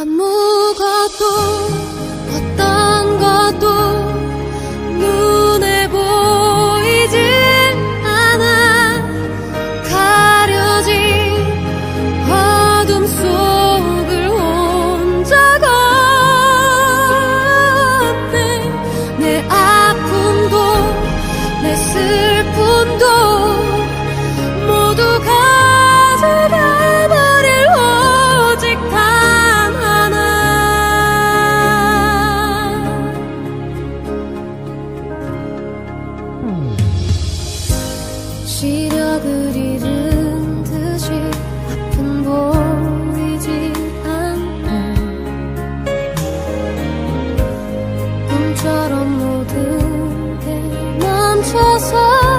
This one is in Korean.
아무것도 어떤 것도 시력을 잃은 듯이 아픈 보이지 않고 꿈처럼 모든 게 멈춰서